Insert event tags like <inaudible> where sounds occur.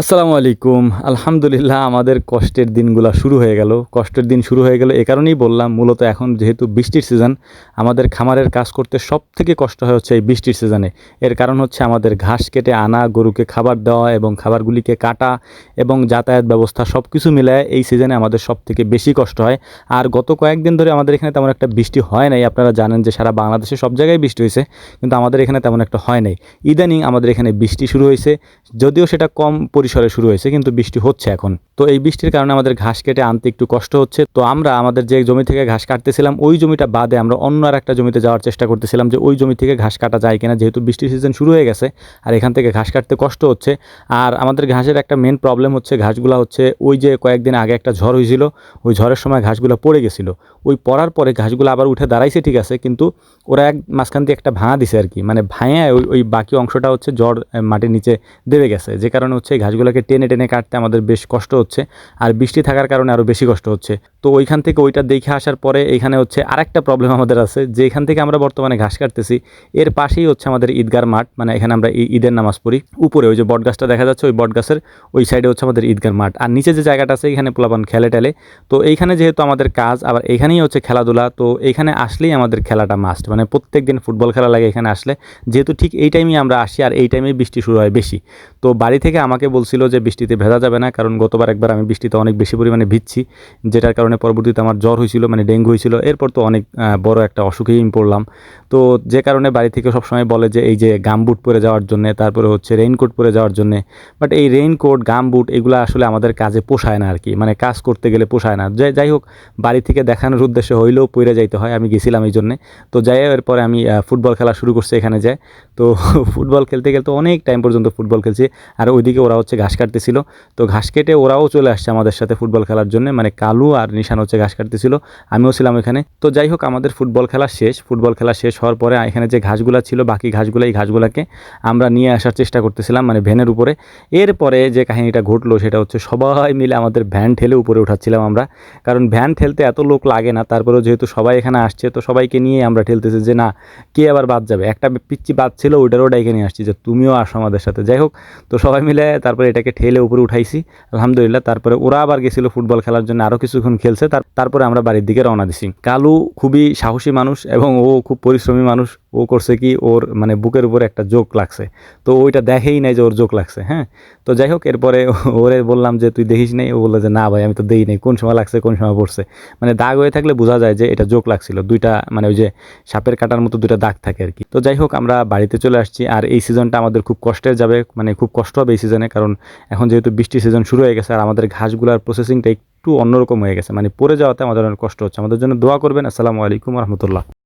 আসসালামু আলাইকুম। আলহামদুলিল্লাহ, আমাদের কষ্টের দিনগুলো শুরু হয়ে গেল। কষ্টের দিন শুরু হয়ে গেল এ কারণেই বললাম, মূলত এখন যেহেতু বৃষ্টির সিজন, আমাদের খামারের কাজ করতে সব থেকে কষ্ট হয় হচ্ছে এই বৃষ্টির সিজনে। এর কারণ হচ্ছে আমাদের ঘাস কেটে আনা, গরুকে খাবার দেওয়া এবং খাবারগুলিকে কাটা এবং যাতায়াত ব্যবস্থা সব কিছু মিলায় এই সিজনে আমাদের সব থেকে বেশি কষ্ট হয়। আর গত কয়েকদিন ধরে আমাদের এখানে তেমন একটা বৃষ্টি হয় নাই। আপনারা জানেন যে সারা বাংলাদেশে সব জায়গায় বৃষ্টি হয়েছে, কিন্তু আমাদের এখানে তেমন একটা হয় নাই। ইদানিং আমাদের এখানে বৃষ্টি শুরু হয়েছে, যদিও সেটা কম পরিসরে শুরু হয়েছে কিন্তু বৃষ্টি হচ্ছে এখন। তো এই বৃষ্টির কারণে আমাদের ঘাস কেটে আনতে একটু কষ্ট হচ্ছে। তো আমরা আমাদের যে জমি থেকে ঘাস কাটতেছিলাম, ওই জমিটা বাদে আমরা অন্য আর একটা জমিতে যাওয়ার চেষ্টা করতেছিলাম যে ওই জমি থেকে ঘাস কাটা যায় কিনা, যেহেতু বৃষ্টির সিজন শুরু হয়ে গেছে আর এখান থেকে ঘাস কাটতে কষ্ট হচ্ছে। আর আমাদের ঘাসের একটা মেন প্রবলেম হচ্ছে, ঘাসগুলো হচ্ছে ওই যে কয়েকদিন আগে একটা ঝড় হয়েছিল, ওই ঝড়ের সময় ঘাসগুলো পড়ে গেছিল। ওই পড়ার পরে ঘাসগুলো আবার উঠে দাঁড়াইছে ঠিক আছে, কিন্তু ওরা এক মাঝখান দিয়ে একটা ভাঙা দিছে আর কি। মানে ভাঙে ওই ওই বাকি অংশটা হচ্ছে জ্বর মাটির নিচে দেবে গেছে। যে কারণে হচ্ছে ঘাসগুলোকে টেনে টেনে কাটতে আমাদের বেশ কষ্ট হচ্ছে আর বৃষ্টি থাকার কারণে আরও বেশি কষ্ট হচ্ছে। তো ওইখান থেকে ওইটা দেখে আসার পরে এখানে হচ্ছে আরেকটা প্রবলেম আমাদের আছে, যে এখান থেকে আমরা বর্তমানে ঘাস কাটতেছি। এর পাশেই হচ্ছে আমাদের ঈদগার মাঠ মানে এখানে আমরা ঈদের নামাজ পড়ি। উপরে ওই যে বটগাছটা দেখা যাচ্ছে, ওই বটগাছের ওই সাইডে হচ্ছে আমাদের ঈদগার মাঠ। আর নিচে যে জায়গাটা আছে, এখানে পোলাপান খেলে টেলে। তো এইখানে যেহেতু আমাদের কাজ, আবার এখানেই হচ্ছে খেলাধুলা, তো এখানে আসলেই আমাদের খেলাটা মাস্ট মানে প্রত্যেক দিন ফুটবল খেলা লাগে এখানে আসলে। যেহেতু ঠিক এই টাইমেই আমরা আসি, আর এই টাইমেই বৃষ্টি শুরু হয় বেশি। তো বাড়ি থেকে আমাকে বলছিল যে বৃষ্টিতে ভেজা যাবে না, কারণ গতবার একবার আমি বৃষ্টিতে অনেক বেশি পরিমাণে ভিজছি, যেটার কারণে পরবর্তীতে আমার জ্বর হয়েছিল মানে ডেঙ্গু হয়েছিল। এরপর তো অনেক বড় একটা অসুখেই পড়লাম। তো যে কারণে বাড়ি থেকে সবসময় বলে যে, এই যে গামবুট পরে যাওয়ার জন্যে, তারপরে হচ্ছে রেইনকোট পরে যাওয়ার জন্যে বাট এই রেইনকোট গামবুট এগুলো আসলে আমাদের কাজে পোষায় না আর কি মানে কাজ করতে গেলে পোষায় না। যাই হোক, বাড়ি থেকে দেখানোর উদ্দেশ্যে হইলেও পরে যাইতে হয়, আমি গেছিলাম এই জন্যে। তো যাই এরপরে আমি ফুটবল খেলা শুরু করছি এখানে যায় তো <laughs> ফুটবল খেলতে খেলতে অনেক টাইম পর্যন্ত ফুটবল খেলছে। আর ওইদিকে ওরা হচ্ছে ঘাস কাটতেছিল। তো ঘাস কেটে ওরাও চলে আসছে আমাদের সাথে ফুটবল খেলার জন্য। মানে কালু আর নিশান হচ্ছে ঘাস কাটতেছিল। আমিও ছিলাম এখানে। তো যাই হোক, আমাদের ফুটবল খেলা শেষ। ফুটবল খেলা শেষ হওয়ার পরে এখানে যে ঘাসগুলা ছিল, বাকি ঘাসগুলো, এই ঘাসগুলাকে আমরা নিয়ে আসার চেষ্টা করতেছিলাম মানে ভ্যানের উপরে। এরপরে যে কাহিনীটা ঘটলো, সেটা হচ্ছে সবাই মিলে আমাদের ভ্যান ঠেলে উপরে উঠাচ্ছিলাম আমরা। কারণ ভ্যান ঠেলতে এত লোক লাগে না। তারপরেও যেহেতু সবাই এখানে আসছে, তো সবাইকে নিয়ে আমরা ঠেলতেছি যে, না, কে আবার বাদ যাবে? একটা পিচ্ছি বাদ ছিল, ওইটারও ডাইকে নিয়ে আসছি যে তুমিও আসো আমাদের সাথে। যাই হোক, তো সবাই মিলে তারপরে এটাকে ঠেলে উপরে উঠাইছি। আলহামদুলিল্লাহ, তারপরে ওরা আবার গেছিল ফুটবল খেলার জন্য আরও কিছুক্ষণ খেলছে। তার, তারপরে আমরা বাড়ির দিকে রওনা দিছি। কালু খুবই সাহসী মানুষ এবং ও খুব পরিশ্রমী মানুষ। ও করছে কি ওর মানে বুকের উপরে একটা জোক লাগছে। তো ওইটা দেখেই নাই যে ওর জোক লাগছে হ্যাঁ? তো যাই হোক, এরপরে <laughs> ওরে বললাম যে, তুই দেখিস নাই? ও বলল যে, না ভাই, আমি তো দেই নাই। কোন সময় লাগছে, কোন সময় পড়ছে? মানে দাগ হয়ে থাকলে বোঝা যায় যে, এটা জোক লাগছিল। দুইটা মানে ওই যে সাপের কাটার মতো দুইটা দাগ থাকে আর কি। তো যাই হোক, আমরা বাড়িতে চলে আসছি। আর এই সিজনটা আমাদের খুব কষ্টের যাবে মানে খুব কষ্ট হবে এই সিজনে। কারণ এখন যেহেতু বৃষ্টি সিজন শুরু হয়ে গেছে, আর আমাদের ঘাসগুলার প্রসেসিংটা একটু অন্যরকম হয়ে গেছে। মানে পড়ে যাওয়াতে আমাদের অনেক কষ্ট হচ্ছে। আমাদের জন্য দোয়া করবেন। আসসালামু আলাইকুম রহমতুল্লাহ।